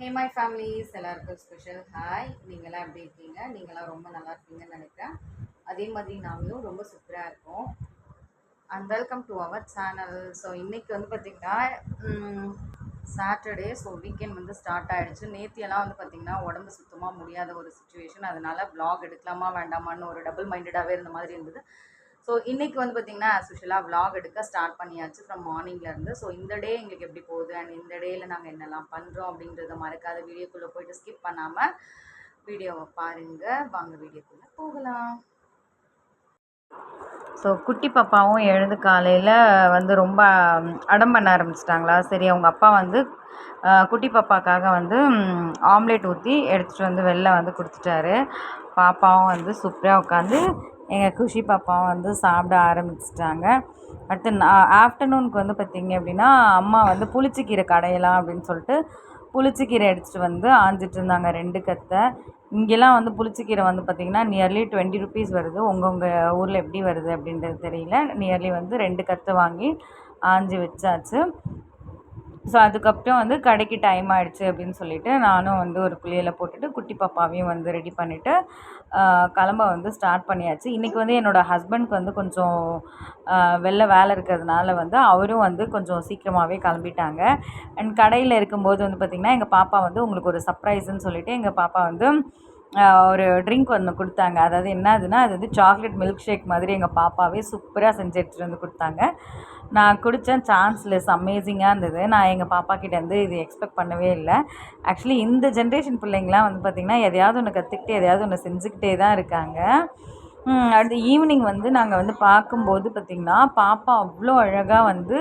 Hey my families எல்லாருக்கும் special hi நீங்களாம் எப்படி இருக்கீங்க? நீங்களாம் ரொம்ப நல்லா இருக்கீங்கன்னு நினைக்கிறேன். அதே மாதிரி நாங்களும் ரொம்ப சூப்பராக இருக்கோம். And welcome to our channel so இன்றைக்கி வந்து பார்த்திங்கன்னா சாட்டர்டே ஸோ வீக்கெண்ட் வந்து ஸ்டார்ட் ஆகிடுச்சு நேத்தியெல்லாம் வந்து பார்த்திங்கன்னா உடம்பு சுத்தமாக முடியாத ஒரு சுச்சுவேஷன் அதனால் ப்ளாக் எடுக்கலாமா வேண்டாமான்னு ஒரு டபுள் மைண்டடாகவே இருந்த மாதிரி இருந்தது. ஸோ இன்றைக்கி வந்து பார்த்திங்கன்னா சுஷலாக விலாக் எடுக்க ஸ்டார்ட் பண்ணியாச்சு ஃப்ரம் மார்னிங்லேருந்து ஸோ இந்த டே எங்களுக்கு எப்படி போகுது? அண்ட் இந்த டேயில் நாங்கள் என்னெல்லாம் பண்ணுறோம் அப்படின்றத மறக்காத வீடியோக்குள்ளே போயிட்டு ஸ்கிப் பண்ணாமல் வீடியோவை பாருங்கள் வாங்க வீடியோக்குள்ளே போகலாம். ஸோ குட்டி பாப்பாவும் எழுந்து காலையில் வந்து ரொம்ப அடம் பண்ண ஆரம்பிச்சிட்டாங்களா? சரி அவங்க அப்பா வந்து குட்டி பாப்பாக்காக வந்து ஆம்லேட் ஊற்றி எடுத்துகிட்டு வந்து வெளில வந்து கொடுத்துட்டாரு. பாப்பாவும் வந்து சூப்பராக உட்காந்து எங்கள் குஷி பாப்பாவும் வந்து சாப்பிட ஆரம்பிச்சிட்டாங்க. அடுத்து ஆஃப்டர்நூனுக்கு வந்து பார்த்திங்க அப்படின்னா அம்மா வந்து புளிச்சக்கீரை கடையலாம் அப்படின்னு சொல்லிட்டு புளிச்சக்கீரை எடுத்துகிட்டு வந்து ஆஞ்சிட்டு இருந்தாங்க ரெண்டு கத்தை. இங்கெல்லாம் வந்து புளிச்சக்கீரை வந்து பார்த்திங்கன்னா நியர்லி டுவெண்ட்டி ருபீஸ் வருது. உங்கள் உங்கள் ஊரில் எப்படி வருது அப்படின்றது தெரியல. நியர்லி வந்து ரெண்டு கத்தை வாங்கி ஆஞ்சி வச்சாச்சு. ஸோ அதுக்கப்புறம் வந்து கடைக்கு டைம் ஆகிடுச்சு அப்படின்னு சொல்லிவிட்டு நானும் வந்து ஒரு குளியலை போட்டுட்டு குட்டி பாப்பாவையும் வந்து ரெடி பண்ணிவிட்டு கிளம்ப வந்து ஸ்டார்ட் பண்ணியாச்சு. இன்றைக்கி வந்து என்னோடய ஹஸ்பண்ட்க்கு வந்து கொஞ்சம் வெளில வேலை இருக்கிறதுனால வந்து அவரும் வந்து கொஞ்சம் சீக்கிரமாகவே கிளம்பிட்டாங்க. அண்ட் கடையில் இருக்கும்போது வந்து பார்த்திங்கன்னா எங்கள் பாப்பா வந்து உங்களுக்கு ஒரு சர்ப்ரைஸுன்னு சொல்லிவிட்டு எங்கள் பாப்பா வந்து ஒரு ட்ரிங்க் ஒன்று கொடுத்தாங்க. அதாவது என்னதுன்னா அது வந்து சாக்லேட் மில்க் ஷேக் மாதிரி எங்கள் பாப்பாவே சூப்பராக செஞ்சு எடுத்துகிட்டு வந்து கொடுத்தாங்க. நான் குடித்தேன் சான்ஸ்லெஸ் அமேசிங்காக இருந்தது. நான் எங்கள் பாப்பா கிட்டேருந்து இது எக்ஸ்பெக்ட் பண்ணவே இல்லை. ஆக்சுவலி இந்த ஜென்ரேஷன் பிள்ளைங்களாம் வந்து பார்த்திங்கன்னா எதையாவது ஒன்று கற்றுக்கிட்டு எதையாவது ஒன்று செஞ்சுக்கிட்டே தான் இருக்காங்க. அடுத்து ஈவினிங் வந்து நாங்கள் வந்து பார்க்கும்போது பார்த்திங்கன்னா பாப்பா அவ்வளோ அழகாக வந்து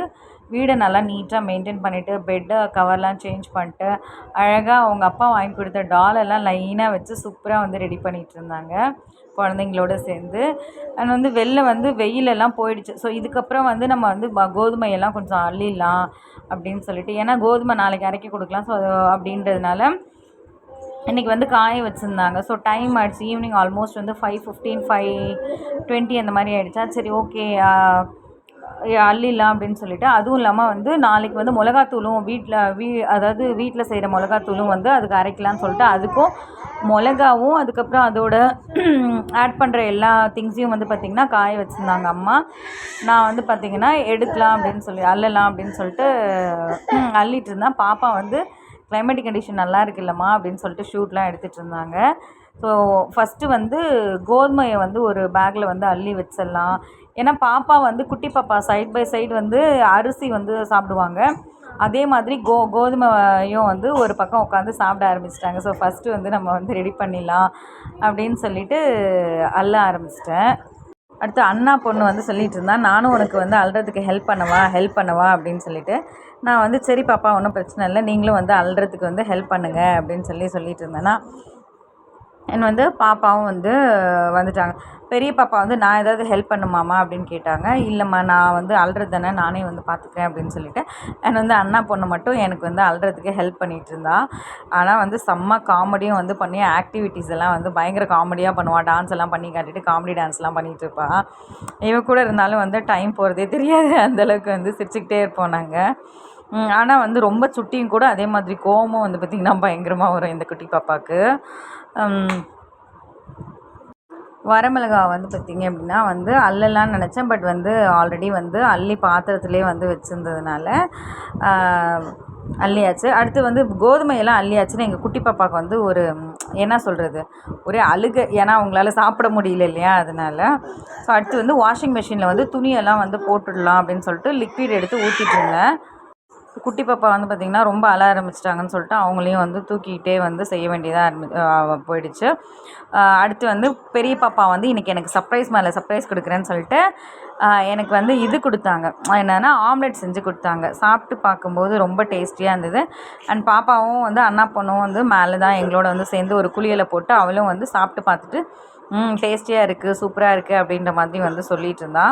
வீடை நல்லா நீட்டாக மெயின்டைன் பண்ணிவிட்டு பெட்டை கவர்லாம் சேஞ்ச் பண்ணிட்டு அழகாக அவங்க அப்பா வாங்கி கொடுத்த டாலெல்லாம் லைனாக வச்சு சூப்பராக வந்து ரெடி பண்ணிகிட்டு இருந்தாங்க குழந்தைங்களோட சேர்ந்து. அண்ட் வந்து வெளில வந்து வெயிலெல்லாம் போயிடுச்சு. ஸோ இதுக்கப்புறம் வந்து நம்ம வந்து கோதுமையெல்லாம் கொஞ்சம் அள்ளிடலாம் அப்படின்னு சொல்லிட்டு ஏன்னா கோதுமை நாளைக்கு அரைக்கி கொடுக்கலாம். ஸோ அப்படின்றதுனால இன்றைக்கி வந்து காய வச்சுருந்தாங்க. ஸோ டைம் ஆகிடுச்சு ஈவினிங் ஆல்மோஸ்ட் வந்து ஃபைவ் ஃபிஃப்டீன் ஃபைவ் டுவெண்ட்டி அந்த மாதிரி ஆகிடுச்சா சரி ஓகே அள்ளிடலாம் அப்படின்னு சொல்லிட்டு. அதுவும் இல்லாமல் வந்து நாளைக்கு வந்து மிளகாத்தூளும் வீட்டில் வீ அதாவது வீட்டில் செய்கிற மிளகாத்தூளும் வந்து அதுக்கு அரைக்கலாம்னு சொல்லிட்டு அதுக்கும் மிளகாவும் அதுக்கப்புறம் அதோட ஆட் பண்ணுற எல்லா திங்ஸையும் வந்து பார்த்திங்கன்னா காய வச்சுருந்தாங்க அம்மா. நான் வந்து பார்த்திங்கன்னா எடுக்கலாம் அப்படின்னு சொல்லி அள்ளலாம் அப்படின்னு சொல்லிட்டு அள்ளிட்டு இருந்தேன். பாப்பா வந்து கிளைமேட்டிக் கண்டிஷன் நல்லா இருக்குல்லம்மா அப்படின்னு சொல்லிட்டு ஷூட்லாம் எடுத்துகிட்டு இருந்தாங்க. ஸோ ஃபஸ்ட்டு வந்து கோதுமையை வந்து ஒரு பேக்கில் வந்து அள்ளி வச்சிடலாம். ஏன்னா பாப்பா வந்து குட்டி பாப்பா சைட் பை சைடு வந்து அரிசி வந்து சாப்பிடுவாங்க. அதே மாதிரி கோ கோதுமையும் வந்து ஒரு பக்கம் உட்காந்து சாப்பிட ஆரம்பிச்சிட்டாங்க. ஸோ ஃபஸ்ட்டு வந்து நம்ம வந்து ரெடி பண்ணிடலாம் அப்படின்னு சொல்லிட்டு அள்ள ஆரம்பிச்சிட்டேன். அடுத்து அண்ணா பொண்ணு வந்து சொல்லிட்டு இருந்தா நானும் உனக்கு வந்து அல்றதுக்கு ஹெல்ப் பண்ணவா ஹெல்ப் பண்ணவா? அப்படின்னு சொல்லிட்டு நான் வந்து சரி பாப்பா ஒன்றும் பிரச்சனை இல்லை. நீங்களும் வந்து அல்றதுக்கு வந்து ஹெல்ப் பண்ணுங்க. அப்படின்னு சொல்லி சொல்லிட்டு இருந்தேன்னா என் வந்து பாப்பாவும் வந்து வந்துட்டாங்க. பெரிய பாப்பா வந்து நான் ஏதாவது ஹெல்ப் பண்ணுமாமா அப்படின்னு கேட்டாங்க. இல்லைம்மா நான் வந்து அழுறது தானே நானே வந்து பார்த்துக்கிறேன் அப்படின்னு சொல்லிட்டு. என் வந்து அண்ணா பொண்ணு மட்டும் எனக்கு வந்து அழுறதுக்கு ஹெல்ப் பண்ணிகிட்டு இருந்தா. ஆனால் வந்து செம்ம காமெடியும் வந்து பண்ணி ஆக்டிவிட்டீஸ் எல்லாம் வந்து பயங்கர காமெடியாக பண்ணுவாள் டான்ஸ் எல்லாம் பண்ணி காட்டிட்டு காமெடி டான்ஸ்லாம் பண்ணிகிட்டு இருப்பா. இவ கூட இருந்தாலும் வந்து டைம் போகிறதே தெரியாது. அந்தளவுக்கு வந்து சிரிச்சுக்கிட்டே இருப்போம் நாங்கள் ஆனால் வந்து ரொம்ப சுட்டியும் கூட அதே மாதிரி கோபமும் வந்து பார்த்திங்கன்னா பயங்கரமாக வரும் இந்த குட்டி பாப்பாவுக்கு வரமிளகா வந்து பார்த்திங்க அப்படின்னா வந்து அள்ளலாம்னு நினச்சேன். பட் வந்து ஆல்ரெடி வந்து அள்ளி பாத்திரத்துலேயே வந்து வச்சுருந்ததுனால அள்ளியாச்சு. அடுத்து வந்து கோதுமையெல்லாம் அள்ளியாச்சுன்னு எங்கள் குட்டி பாப்பாவுக்கு வந்து ஒரு என்ன சொல்கிறது ஒரே அழுக. ஏன்னா அவங்களால சாப்பிட முடியல இல்லையா? அதனால். ஸோ அடுத்து வந்து வாஷிங் மிஷினில் வந்து துணியெல்லாம் வந்து போட்டுடலாம் அப்படின்னு சொல்லிட்டு லிக்விட் எடுத்து ஊற்றிட்டு இருந்தேன். குட்டி பாப்பா வந்து பார்த்திங்கன்னா ரொம்ப அழ ஆரம்பிச்சிட்டாங்கன்னு சொல்லிட்டு அவங்களையும் வந்து தூக்கிக்கிட்டே வந்து செய்ய வேண்டியதாக ஆரம்பி போயிடுச்சு. அடுத்து வந்து பெரிய பாப்பா வந்து இன்றைக்கி எனக்கு சர்ப்ரைஸ் மேலே சர்ப்ரைஸ் கொடுக்குறேன்னு சொல்லிட்டு எனக்கு வந்து இது கொடுத்தாங்க. என்னென்னா ஆம்லெட் செஞ்சு கொடுத்தாங்க. சாப்பிட்டு பார்க்கும்போது ரொம்ப டேஸ்டியாக இருந்தது. அண்ட் பாப்பாவும் வந்து அண்ணா பொண்ணும் வந்து மேலே தான் எங்களோட வந்து சேர்ந்து ஒரு குளியலை போட்டு அவளும் வந்து சாப்பிட்டு பார்த்துட்டு ம் டேஸ்டியாக இருக்குது சூப்பராக இருக்குது அப்படின்ற மாதிரி வந்து சொல்லிட்டு இருந்தா.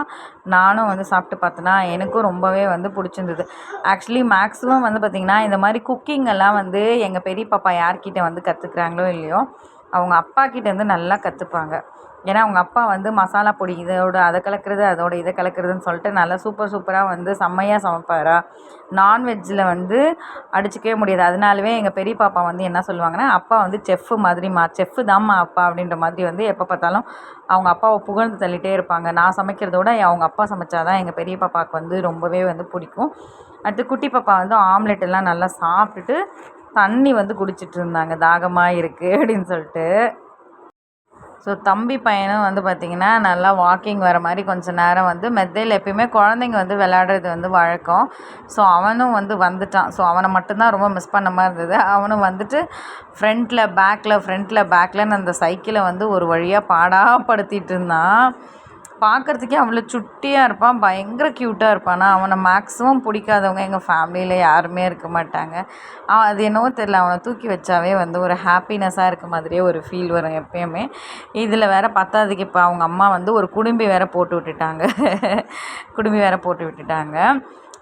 நானும் வந்து சாப்பிட்டு பார்த்தேன்னா எனக்கும் ரொம்பவே வந்து பிடிச்சிருந்தது. ஆக்சுவலி மேக்ஸிமம் வந்து பார்த்திங்கன்னா இந்த மாதிரி குக்கிங் எல்லாம் வந்து எங்கள் பெரிய பாப்பா யார்கிட்ட வந்து கற்றுக்குறாங்களோ இல்லையோ அவங்க அப்பா கிட்டேருந்து நல்லா கற்றுப்பாங்க ஏன்னா அவங்க அப்பா வந்து மசாலா பொடி இதோட அதை கலக்கிறது அதோட இதை கலக்கிறதுன்னு சொல்லிட்டு நல்லா சூப்பர் சூப்பராக வந்து செம்மையாக சமைப்பாரா? நான்வெஜ்ஜில் வந்து அடிச்சுக்கவே முடியாது. அதனாலவே எங்கள் பெரிய பாப்பா வந்து என்ன சொல்லுவாங்கன்னா அப்பா வந்து செஃப்பு மாதிரிம்மா செஃப்பு தாம்மா அப்பா அப்படின்ற மாதிரி வந்து எப்போ பார்த்தாலும் அவங்க அப்பாவை புகழ்ந்து தள்ளிட்டே இருப்பாங்க. நான் சமைக்கிறதோட அவங்க அப்பா சமைச்சாதான் எங்கள் பெரிய பாப்பாவுக்கு வந்து ரொம்பவே வந்து பிடிக்கும். அடுத்து குட்டி பாப்பா வந்து ஆம்லெட் எல்லாம் நல்லா சாப்பிட்டுட்டு தண்ணி வந்து குடிச்சிட்டு இருந்தாங்க. தாகமாக இருக்குது அப்படின்னு சொல்லிட்டு. ஸோ தம்பி பையனும் வந்து பார்த்திங்கன்னா நல்லா வாக்கிங் வர மாதிரி கொஞ்சம் நேரம் வந்து மெத்தையில் எப்பயுமே குழந்தைங்க வந்து விளையாடுறது வந்து வழக்கம். ஸோ அவனும் வந்து வந்துட்டான். ஸோ அவனை மட்டும்தான் ரொம்ப மிஸ் பண்ண மாதிரி இருந்தது. அவனும் வந்துட்டு ஃப்ரண்ட்டில் பேக்கில் ஃப்ரண்ட்டில் பேக்கில்னு அந்த சைக்கிளை வந்து ஒரு வழியாக பாடாப்படுத்திட்டு இருந்தான். பார்க்குறதுக்கே அவ்வளோ சுட்டியாக இருப்பான் பயங்கர க்யூட்டாக இருப்பான். ஆனால் அவனை மேக்ஸிமம் பிடிக்காதவங்க எங்கள் ஃபேமிலியில் யாருமே இருக்க மாட்டாங்க. அவன் அது என்னவோ தெரில அவனை தூக்கி வச்சாவே வந்து ஒரு ஹாப்பினஸ்ஸாக இருக்க மாதிரியே ஒரு ஃபீல் வரும் எப்பயுமே. இதில் வேற பத்தாததுக்கு இப்போ அவங்க அம்மா வந்து ஒரு குடும்பி வேற போட்டு விட்டுட்டாங்க. குடும்பி வேற போட்டு விட்டுட்டாங்க.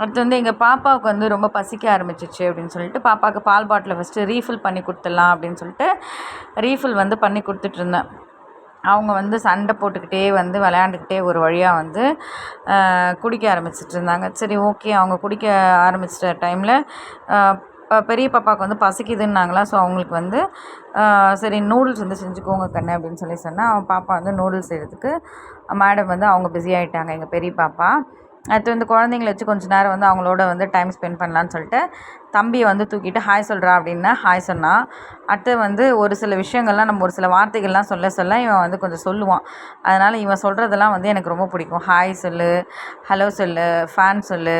அடுத்து வந்து எங்கள் பாப்பாவுக்கு வந்து ரொம்ப பசிக்க ஆரம்பிச்சிச்சு அப்படின்னு சொல்லிட்டு பாப்பாவுக்கு பால் பாட்டிலை ஃபஸ்ட்டு ரீஃபில் பண்ணி கொடுத்துடலாம் அப்படின்னு சொல்லிட்டு ரீஃபில் வந்து பண்ணி கொடுத்துட்ருந்தேன் அவங்க வந்து சண்டை போட்டுக்கிட்டே வந்து விளையாண்டுக்கிட்டே ஒரு வழியாக வந்து குடிக்க ஆரம்பிச்சிட்டு இருந்தாங்க சரி ஓகே அவங்க குடிக்க ஆரம்பிச்சிட்ட டைமில் பெரிய பாப்பாவுக்கு வந்து பசிக்குதுன்னாங்களா? ஸோ அவங்களுக்கு வந்து சரி நூடுல்ஸ் வந்து செஞ்சுக்கோங்க கண்ணு அப்படின்னு சொல்லி சொன்னால் அவன் பாப்பா வந்து நூடுல்ஸ் செய்கிறதுக்கு மேடம் வந்து அவங்க பிஸி ஆகிட்டாங்க எங்கள் பெரிய பாப்பா. அடுத்து வந்து குழந்தைங்கள வச்சு கொஞ்ச நேரம் வந்து அவங்களோட வந்து டைம் ஸ்பெண்ட் பண்ணலான்னு சொல்லிட்டு தம்பியை வந்து தூக்கிட்டு ஹாய் சொல்கிறா அப்படின்னா ஹாய் சொன்னான் அடுத்து வந்து ஒரு சில விஷயங்கள்லாம் நம்ம ஒரு சில வார்த்தைகள்லாம் சொல்ல சொல்ல இவன் வந்து கொஞ்சம் சொல்லுவான். அதனால் இவன் சொல்கிறதெல்லாம் வந்து எனக்கு ரொம்ப பிடிக்கும். ஹாய் சொல்லு ஹலோ சொல்லு ஃபேன் சொல்லு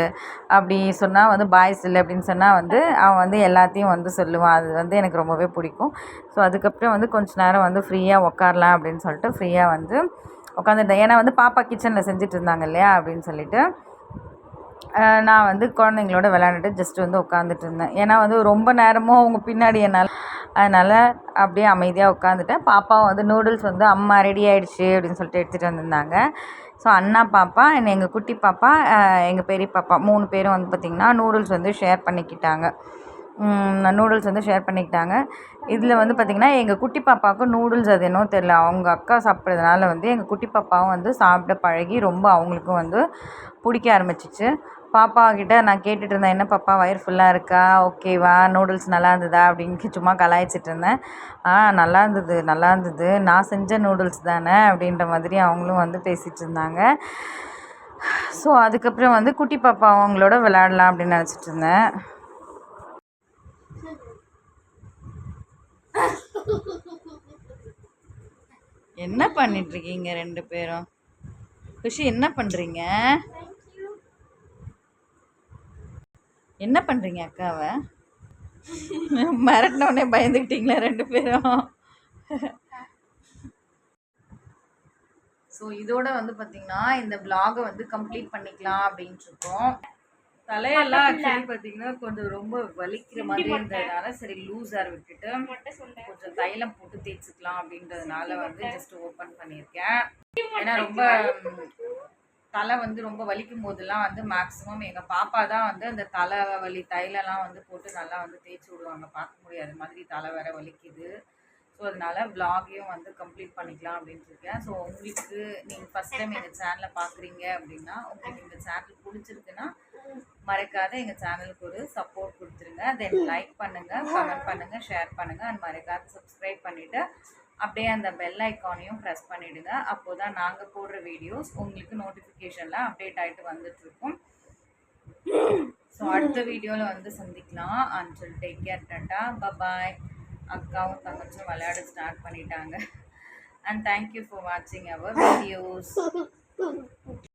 அப்படி சொன்னால் வந்து பாய் சொல்லு அப்படின்னு சொன்னால் வந்து அவன் வந்து எல்லாத்தையும் வந்து சொல்லுவான். அது வந்து எனக்கு ரொம்பவே பிடிக்கும். ஸோ அதுக்கப்புறம் வந்து கொஞ்ச நேரம் வந்து ஃப்ரீயாக உட்காரலாம் அப்படின்னு சொல்லிட்டு ஃப்ரீயாக வந்து உட்காந்துட்டேன் ஏன்னா வந்து பாப்பா கிச்சனில் செஞ்சுட்டு இருந்தாங்க இல்லையா அப்படின்னு சொல்லிட்டு நான் வந்து குழந்தைங்களோட விளையாண்டுட்டு ஜஸ்ட் வந்து உட்காந்துட்டு இருந்தேன் ஏன்னா வந்து ரொம்ப நேரமும் அவங்க பின்னாடி என்னால் அதனால் அப்படியே அமைதியாக உட்காந்துட்டேன் பாப்பாவும் வந்து நூடுல்ஸ் வந்து அம்மா ரெடி ஆகிடுச்சு அப்படின்னு சொல்லிட்டு எடுத்துகிட்டு வந்திருந்தாங்க. ஸோ அண்ணா பாப்பா எங்கள் குட்டி பாப்பா எங்கள் பெரிய பாப்பா மூணு பேரும் வந்து பார்த்திங்கன்னா நூடுல்ஸ் வந்து ஷேர் பண்ணிக்கிட்டாங்க. நூடுல்ஸ் வந்து ஷேர் பண்ணிக்கிட்டாங்க. இதில் வந்து பார்த்திங்கன்னா எங்கள் குட்டி பாப்பாவுக்கு நூடுல்ஸ் அது என்னவோ தெரில அவங்க அக்கா சாப்பிட்றதுனால வந்து எங்கள் குட்டி பாப்பாவும் வந்து சாப்பிட பழகி ரொம்ப அவங்களுக்கும் வந்து பிடிக்க ஆரம்பிச்சிச்சு. பாப்பா கிட்ட நான் கேட்டுட்டு இருந்தேன் என்ன பாப்பா வயிறு ஃபுல்லாக இருக்கா? ஓகேவா நூடுல்ஸ் நல்லா இருந்ததா? அப்படின்னு சும்மா கலாய்ச்சிட்டு இருந்தேன். ஆ நல்லா இருந்தது நல்லா இருந்தது. நான் செஞ்ச நூடுல்ஸ் தானே? அப்படின்ற மாதிரி அவங்களும் வந்து பேசிகிட்டு இருந்தாங்க. ஸோ அதுக்கப்புறம் வந்து குட்டி பாப்பா அவங்களோட விளையாடலாம் அப்படின்னு நினச்சிட்டு இருந்தேன். என்ன பண்ணிட்டு இருக்கீங்க ரெண்டு பேரும்? குஷி என்ன பண்றீங்க? என்ன பண்றீங்க அக்காவை? மிரட்டினோடனே பயந்துக்கிட்டீங்களா ரெண்டு பேரும். ஸோ இதோட வந்து பார்த்தீங்கன்னா இந்த விலாகை வந்து கம்ப்ளீட் பண்ணிக்கலாம் அப்படின்ட்டு இருக்கோம் தலையெல்லாம் ஆக்சுவலி பார்த்தீங்கன்னா கொஞ்சம் ரொம்ப வலிக்கிற மாதிரி இருந்ததுனால சரி லூஸாக விட்டுட்டு கொஞ்சம் தைலம் போட்டு தேய்ச்சிக்கலாம் அப்படின்றதுனால வந்து ஜஸ்ட் ஓப்பன் பண்ணியிருக்கேன். ஏன்னா ரொம்ப தலை வந்து ரொம்ப வலிக்கும் போதெல்லாம் வந்து மேக்ஸிமம் எங்கள் பாப்பா தான் வந்து அந்த தலை வலி தைலெல்லாம் வந்து போட்டு நல்லா வந்து தேய்ச்சி விடுவாங்க. பார்க்க முடியாத. மாதிரி தலை வேற வலிக்குது. ஸோ அதனால் விலாகையும் வந்து கம்ப்ளீட் பண்ணிக்கலாம் அப்படின்ட்டு இருக்கேன். ஸோ உங்களுக்கு நீங்கள் ஃபஸ்ட் டைம் எங்கள் சேனலை பார்க்குறீங்க அப்படின்னா உங்களுக்கு இந்த சேனல் பிடிச்சிருக்குன்னா மறக்காத எங்கள் சேனலுக்கு ஒரு சப்போர்ட் கொடுத்துருங்க. தென் லைக் பண்ணுங்கள் கமெண்ட் பண்ணுங்கள் ஷேர் பண்ணுங்கள் அண்ட் மறக்காத சப்ஸ்கிரைப் பண்ணிவிட்டு அப்படியே அந்த பெல் ஐக்கானையும் ப்ரெஸ் பண்ணிவிடுங்க அப்போ தான் நாங்கள் போடுற வீடியோஸ் உங்களுக்கு நோட்டிஃபிகேஷனில் அப்டேட் ஆகிட்டு வந்துட்டுருக்கும். ஸோ அடுத்த வீடியோவில் வந்து சந்திக்கலாம். And take care tata bye bye அக்காவும் தங்கச்சும் விளையாட ஸ்டார்ட் பண்ணிட்டாங்க. அண்ட் தேங்க்யூ ஃபார் வாட்சிங் அவர் வீடியோஸ்